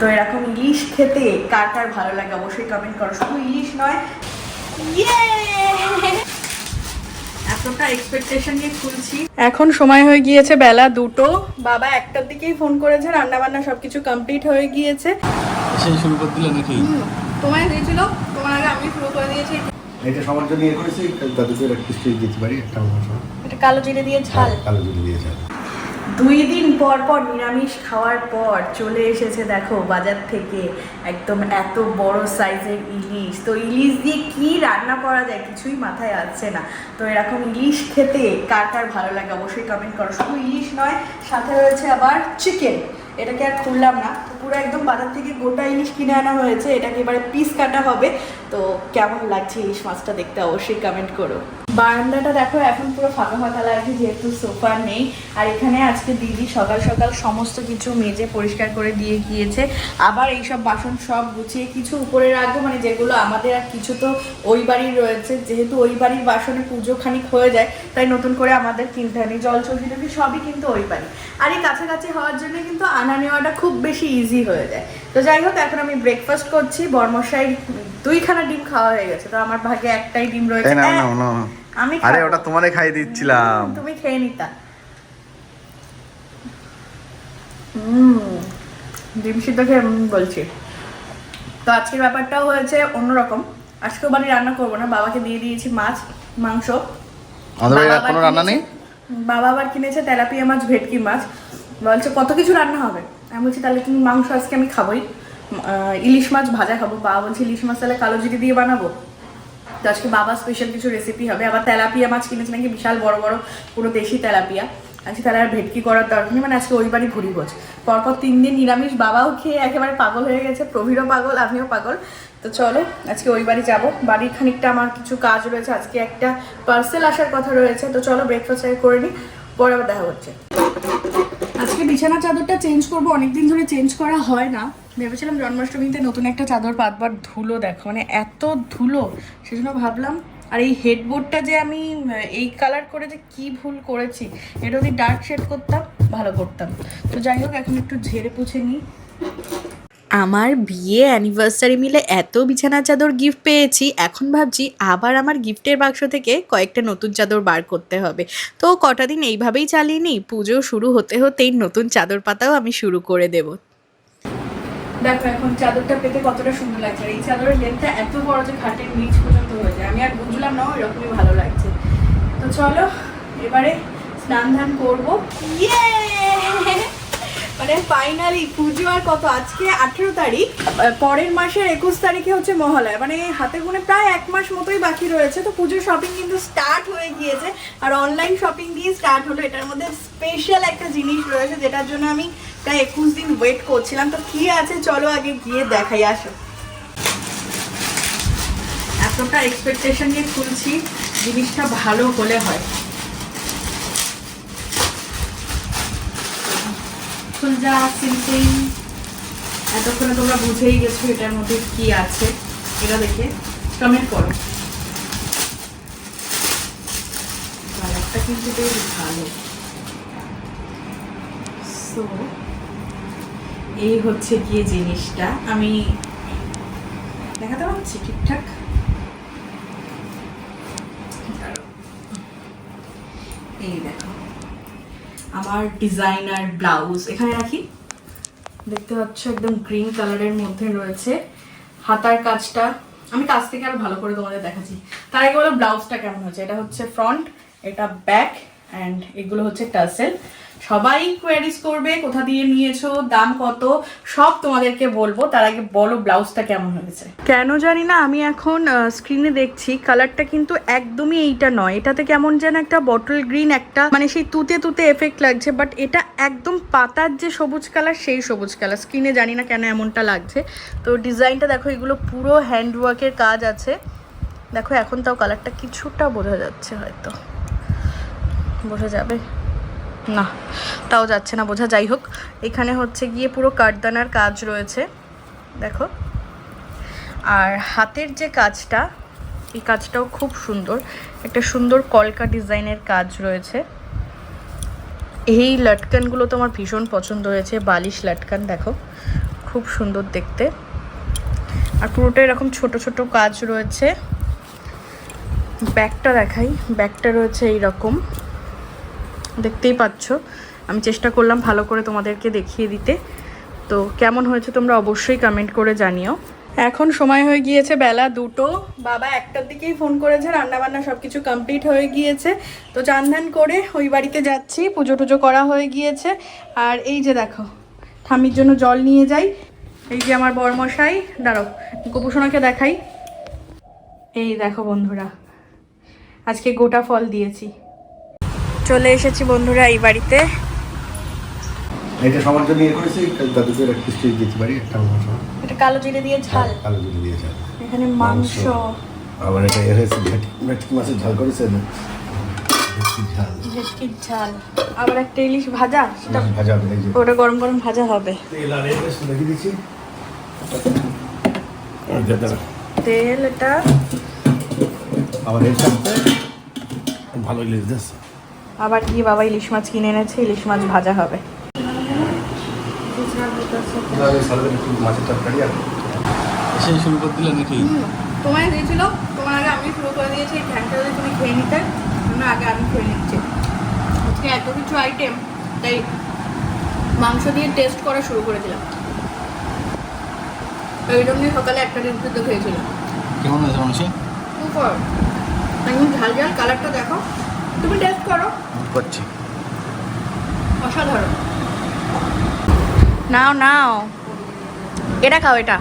তো এরকম ইলিশ খেতে কার কার ভালো লাগে অবশ্যই কমেন্ট করো। শুধু ইলিশ নয় ইয়ে এতটা এক্সপেকটেশন নিয়ে খুলছি। এখন সময় হয়ে গিয়েছে বেলা দুটো। বাবা একটার দিকেই ফোন করেছে রান্না বান্না সবকিছু কমপ্লিট হয়ে গিয়েছে। সেই শুরু করে দিলে নাকি? তোমায় দিয়েছিল তোমার আগে আমি শুরু করে দিয়েছি। এটা সবার জন্য ইয়ে করেছি তাদেরকে একটা দিতে পারি একটা এটা কালো জিরে দিয়ে ঝাল। কালো জিরে দিয়েছে দুই দিন পর পর নিরামিষ খাওয়ার পর চলে এসেছে দেখো বাজার থেকে একদম এত বড় সাইজের ইলিশ। তো ইলিশ দিয়ে কি রান্না করা যায় কিছুই মাথায় আসছে না। তো এরকম ইলিশ খেতে কার কার ভালো লাগে অবশ্যই কমেন্ট করো। শুধু ইলিশ নয়, সাথে রয়েছে আবার চিকেন এটাকে আর খুললাম না। তো পুরো একদম বাজার থেকে গোটা ইলিশ কিনে আনা হয়েছে। এটাকে এবারে পিস কাটা হবে। তো কেমন লাগছে ইলিশ মাছটা দেখতে অবশ্যই কমেন্ট করো। বারান্দাটা দেখো, এখন পুরো ফাঁকা ফাঁকা লাগছে, যেহেতু সোফা নেই। আর এখানে আজকে দিদি সকাল সকাল সমস্ত কিছু মেজে পরিষ্কার করে দিয়ে গিয়েছে। আবার এইসব বাসন সব গুছিয়ে কিছু উপরে রাখব মানে যেগুলো আমাদের আর কিছু তো ওই বাড়ির রয়েছে। যেহেতু ওই বাড়ির বাসনে পুজো খানিক হয়ে যায়, তাই নতুন করে আমাদের কিনতে হয়নি জল চৌকি টকি সবই কিন্তু ওই বাড়ি। আর এই কাছাকাছি হওয়ার জন্য কিন্তু আনা নেওয়াটা খুব বেশি ইজি হয়ে যায়। তো যাই হোক, এখন আমি ব্রেকফাস্ট করছি। বর্মশাই দুইখানা ডিম খাওয়া হয়ে গেছে, তো আমার ভাগে একটাই ডিম রয়েছে। আমি আরে ওটা তোমারে খাই দিচ্ছিলাম। তুমি খেয়ে নিতা। হুম ডিম সিদ্ধ খেয়ে বলছি। তো আজকের ব্যাপারটাও হয়েছে অন্যরকম। আজকেও বাড়ি রান্না করব না বাবাকে দিয়ে দিয়েছি মাছ মাংস। বাবা কোনো আবার রান্না নেই? কিনেছে- বাবা আবার কিনেছে তেলাপিয়া মাছ ভেটকি মাছ। বলছে কত কিছু রান্না হবে? আমি বলছি তাহলে তুমি মাংস আজকে আমি খাবোই। ইলিশ মাছ ভাজা খাব। বাবা বলছে ইলিশ মাছ তাহলে কালো জিরে দিয়ে বানাবো? তো আজকে বাবা স্পেশাল কিছু রেসিপি হবে। আবার তেলাপিয়া মাছ কিনেছে নাকি? বিশাল বড় বড়, পুরো দেশি তেলাপিয়া। আজকে তাহলে আর ভেটকি করার দরকার নেই। মানে আজকে ওই বাড়ি ঘুরি ভোজ পরপর তিন দিন নিরামিষ বাবাও খেয়ে একেবারে পাগল হয়ে গেছে। প্রবীরও পাগল, আমিও পাগল। তো চলো, আজকে ওই বাড়ি যাব। বাড়ির খানিকটা আমার কিছু কাজ রয়েছে। আজকে একটা পার্সেল আসার কথা রয়েছে। তো চলো ব্রেকফাস্ট করে নিই। পরে আবার দেখা হচ্ছে। আজকে বিছানা চাদরটা চেঞ্জ করব। অনেকদিন ধরে চেঞ্জ করা হয় না। ভেবেছিলাম জন্মাষ্টমীতে নতুন একটা চাদর পাতবার ধুলো দেখো মানে এত ধুলো, সেজন্য ভাবলাম, আর এই হেডবোর্ডটা যে আমি, এই কালার করে যে কি ভুল করেছি, এটা যদি ডার্ক শেড করতাম, ভালো করতাম। তো যাই হোক, এখন একটু ঝেড়ে পুছে নিই। আমার বিয়ে অ্যানিভার্সারি মিলে এত বিছানা চাদর গিফট পেয়েছি, এখন ভাবছি আবার আমার গিফটের বাক্স থেকে কয়েকটা নতুন চাদর বার করতে হবে। তো কটা দিন এইভাবেই চালিয়ে নিই, পুজো শুরু হতে হতেই নতুন চাদর পাতাও আমি শুরু করে দেব। দেখো, এখন চাদরটা পেতে কতটা সুন্দর লাগছে। এই চাদরের লেন্থটা এত বড় যে খাটের নিচ পর্যন্ত হয়ে যায়। আমি আর বুঝলাম না, এরকমই ভালো লাগছে। তো চলো, এবারে স্নান ধান করব মানে ফাইনালি পুজো আর কত? আজকে আঠেরো তারিখ। পরের মাসের একুশ তারিখে হচ্ছে মহালয়া। মানে হাতে গুনে প্রায় এক মাস মতোই বাকি রয়েছে। তো পুজোর শপিং কিন্তু স্টার্ট হয়ে গিয়েছে। আর অনলাইন শপিং দিয়ে স্টার্ট হলো। এটার মধ্যে স্পেশাল একটা জিনিস রয়েছে, যেটার জন্য আমি প্রায় একুশ দিন ওয়েট করছিলাম। তো কি আছে? চলো আগে গিয়ে দেখাই, আসো। এতটা এক্সপেকটেশন নিয়ে খুলছি জিনিসটা ভালো হলে হয়। ফুলজা সিম্পিং এতক্ষণে তোমরা বুঝেই গেছো এটার মধ্যে কি আছে। এটা দেখে কমেন্ট করো। কিন্তু বেশ ভালো। সো এই হচ্ছে গিয়ে জিনিসটা। আমি দেখাতে পারছি ঠিকঠাক? এই দেখো। আমার ডিজাইনার ব্লাউজ। এখানে রাখি। দেখতে পাচ্ছ একদম গ্রিন কালারের মধ্যে রয়েছে হাতার কাজটা। আমি কাছ থেকে আরও ভালো করে তোমাদের দেখাচ্ছি। তার আগে বলো ব্লাউজটা কেমন হচ্ছে এটা হচ্ছে ফ্রন্ট এটা ব্যাক অ্যান্ড এগুলো হচ্ছে টাসেল সবাই কোয়ারিজ করবে, কোথা দিয়ে নিয়েছো, দাম কত, সব তোমাদেরকে বলব। তার আগে বলো ব্লাউজটা কেমন হয়েছে। কেন জানি না, আমি এখন স্ক্রিনে দেখছি কালারটা কিন্তু একদমই এইটা নয়। এটাতে কেমন যেন একটা বটল গ্রিন একটা মানে সেই তুতে তুতে এফেক্ট লাগছে বাট এটা একদম পাতার যে সবুজ কালার সেই সবুজ কালার স্ক্রিনে জানি না কেন এমনটা লাগছে। তো ডিজাইনটা দেখো, এগুলো পুরো হ্যান্ডওয়ার্কের কাজ আছে। দেখো, এখন তাও কালারটা কিছুটা বোঝা যাচ্ছে হয়তো। বোঝা যাবে? না, তাও যাচ্ছে না বোঝা, যাই হোক। এখানে হচ্ছে গিয়ে পুরো কাঠদানার কাজ রয়েছে। দেখো। আর হাতের যে কাজটা, এই কাজটাও খুব সুন্দর। একটা সুন্দর কলকা ডিজাইনের কাজ রয়েছে। এই লটকানগুলো তো আমার ভীষণ পছন্দ হয়েছে, বালিশ লটকান, দেখো। খুব সুন্দর দেখতে। আর পুরোটা এরকম ছোট ছোট কাজ রয়েছে। ব্যাগটা দেখাই। ব্যাগটা রয়েছে এই রকম দেখতেই পাচ্ছ। আমি চেষ্টা করলাম ভালো করে তোমাদেরকে দেখিয়ে দিতে। তো কেমন হয়েছে তোমরা অবশ্যই কমেন্ট করে জানিও। এখন সময় হয়ে গিয়েছে বেলা দুটো। বাবা একটার দিকেই ফোন করেছে, রান্নাবান্না সব কিছু কমপ্লিট হয়ে গিয়েছে। তো চান করে ওই বাড়িতে যাচ্ছি, পুজো টুজো করা হয়ে গিয়েছে। আর এই যে দেখো ঠামির জন্য জল নিয়ে যাই। এই যে আমার বরমশাই দাঁড়ো গোপুসোনাকে দেখাই। এই দেখো বন্ধুরা, আজকে গোটা ফল দিয়েছি। চলে এসেছি বন্ধুরা এই বাড়িতে। এটা সবার জন্য ইয়ে করেছি দাদুকে একটা স্টিচ দিতে পারি একটা মাংস। এটা কালো জিরে দিয়ে ঝাল। কালো জিরে দিয়ে ঝাল। এখানে মাংস। আবার এটা এর হয়েছে ভেটকি ভেটকি মাছের ঝাল করেছে না? ঝাল। ভেটকির ঝাল। আবার একটা ইলিশ ভাজা সেটা ভাজা ওটা গরম গরম ভাজা হবে। তেল আর দিচ্ছি। তেল এটা আবার এর সাথে ভালো ইলিশ আবার কি বাবা ইলিশ মাছ কিনে এনেছে ইলিশ মাছ ভাজা হবে। একটু মাছের তরকারি আর সেই শুরু করে দিলে নাকি? তোমায় দিয়েছিল। তোমার আগে আমি শুরু করে দিয়েছি যদি তুমি খেয়ে নিতে না আগে আমি খেয়ে নিচ্ছি। আজকে এত কিছু আইটেম তাই মাংস দিয়ে টেস্ট করা শুরু করে দিলাম। এই জন্যই সকালে একটা ডিম সিদ্ধ খেয়েছিলাম। কেমন আছে মাংস? একদম ঝাল ঝাল কালারটা দেখো। তুমি টেস্ট করো। করছি। অসাধারণ। নাও নাও। এটা খাও এটা।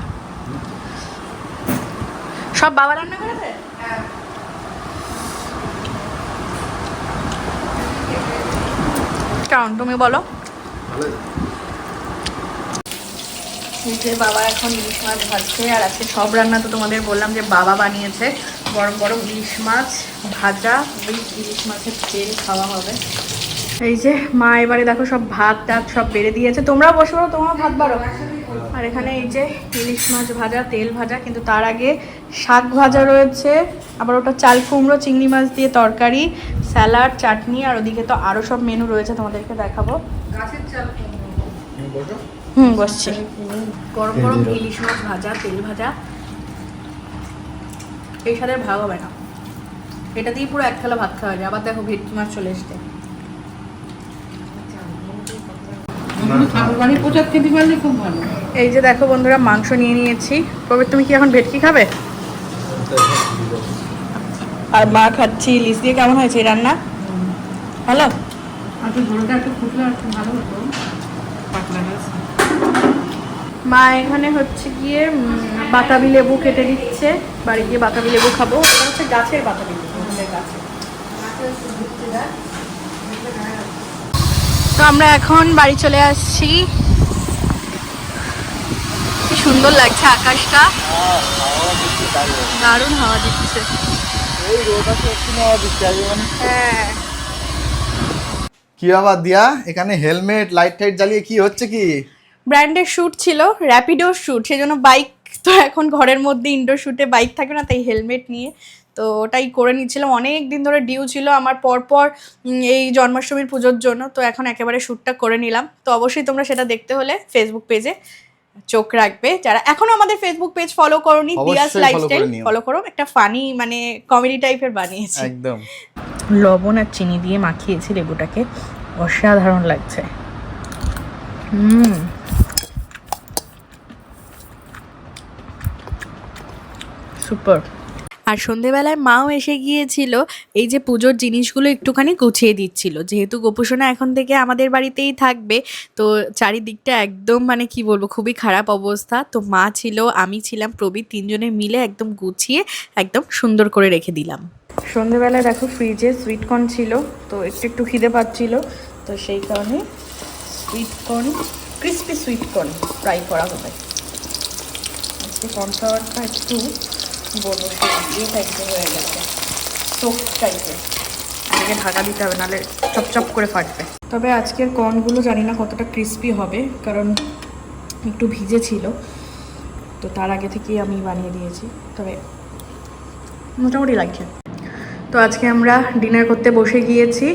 সব বাবা রান্না করেছে? কেমন তুমি বলো। বাবা এখন ইলিশ মাছ ভাজছে আর আজকে সব রান্না তো তোমাদের বললাম যে বাবা বানিয়েছে। গরম গরম ইলিশ মাছ ভাজা ওই ইলিশ মাছের তেল খাওয়া হবে। এই যে মা এবারে দেখো সব ভাত টাত সব বেড়ে দিয়েছে। তোমরাও বসে পারো তোমরাও ভাত বাড়ো। আর এখানে এই যে ইলিশ মাছ ভাজা তেল ভাজা কিন্তু তার আগে শাক ভাজা রয়েছে। আবার ওটা চাল কুমড়ো চিংড়ি মাছ দিয়ে তরকারি স্যালাড চাটনি আর ওদিকে তো আরও সব মেনু রয়েছে তোমাদেরকে দেখাবো। হুম বসছি। গরম গরম ইলিশ মাছ ভাজা তেল ভাজা। এই স্বাদের ভাগ হবে না। এটা দিয়ে পুরো এক থালা ভাত খাওয়া যায়। আবার দেখো ভেটকি মাছ চলে এসছে। এই যে দেখো বন্ধুরা মাংস নিয়ে নিয়েছি। কবে তুমি কি এখন ভেটকি খাবে? আর মা খাচ্ছি ইলিশ দিয়ে। কেমন হয়েছে এই রান্না? ভালো? মা এখানে হচ্ছে গিয়ে বাতাবি লেবু কেটে দিচ্ছে। বাড়ি গিয়ে বাতাবি লেবু খাব। এটা হচ্ছে গাছের বাতাবি লেবু তো আমরা এখন বাড়ি চলে আসছি। কি সুন্দর লাগছে আকাশটা। দারুণ হাওয়া দিচ্ছে। হ্যাঁ। কি আবার দিয়া? এখানে হেলমেট লাইট টাইট জ্বালিয়ে কি হচ্ছে কি? ব্র্যান্ডের শ্যুট ছিল র্যাপিডোর শ্যুট। সেজন্য বাইক তো এখন ঘরের মধ্যে ইনডোর শ্যুটে বাইক থাকে না তাই হেলমেট নিয়ে। তো ওটাই করে নিচ্ছিলাম। অনেক দিন ধরে ডিউ ছিল আমার পরপর এই জন্মাষ্টমীর পুজোর জন্য তো এখন একেবারে শ্যুটটা করে নিলাম। তো অবশ্যই তোমরা সেটা দেখতে হলে ফেসবুক পেজে চোখ রাখবে। যারা এখনও আমাদের ফেসবুক পেজ ফলো করোনি দিয়াস লাইফস্টাইল ফলো করো একটা ফানি মানে কমেডি টাইপের বানিয়েছি। একদম। লবণ আর চিনি দিয়ে মাখিয়েছি লেবুটাকে। অসাধারণ লাগছে। হুম। সুপার আর সন্ধেবেলায় মাও এসে গিয়েছিল এই যে পুজোর জিনিসগুলো একটুখানি গুছিয়ে দিচ্ছিল। যেহেতু গোপুসোনা এখন থেকে আমাদের বাড়িতেই থাকবে তো চারিদিকটা একদম মানে কি বলব খুবই খারাপ অবস্থা। তো মা ছিল আমি ছিলাম প্রবীর তিনজনে মিলে একদম গুছিয়ে একদম সুন্দর করে রেখে দিলাম। সন্ধেবেলায় দেখো ফ্রিজে সুইটকর্ন ছিল তো একটু একটু খিদে পাচ্ছিল তো সেই কারণে সুইটকর্ন ক্রিস্পি সুইটকর্ন ফ্রাই করা হবে। কর্নফ্লাওয়ারটা একটু বড় ইয়ে টাইপের হয়ে গেছে সোপ টাইপের আজকে ঢাকা দিতে হবে নাহলে চপচপ করে ফাটবে। তবে আজকের কর্নগুলো জানি না কতটা ক্রিস্পি হবে কারণ একটু ভিজে ছিল। তো তার আগে থেকেই আমি বানিয়ে দিয়েছি তবে মোটামুটি লাগছে তো আজকে আমরা ডিনার করতে বসে গিয়েছি।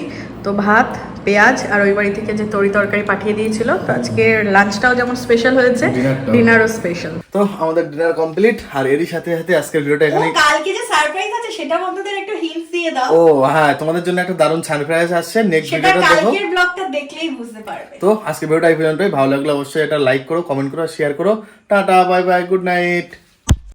তো ভাত পেঁয়াজ আর ওই বাড়ি থেকে যে তরি তরকারি পাঠিয়ে দিয়েছিল। তো আজকে লাঞ্চটাও যেমন স্পেশাল হয়েছে। ডিনারও স্পেশাল তো আমাদের ডিনার কমপ্লিট আর এরই সাথে সাথে আজকের ভিডিওটা এখানে কালকে যে সারপ্রাইজ আছে সেটা বন্ধুদের একটু হিন্টস দিয়ে দাও। ও হ্যাঁ তোমাদের জন্য একটা দারুণ সারপ্রাইজ আসছে। নেক্সট সেটা ভিডিওটা দেখো। কালকের ব্লগটা দেখলেই বুঝতে পারবে। তো আজকে ভিডিওটা এই পর্যন্তই। ভালো লাগলে অবশ্যই এটা লাইক করো কমেন্ট করো শেয়ার করো। Tata bye bye good night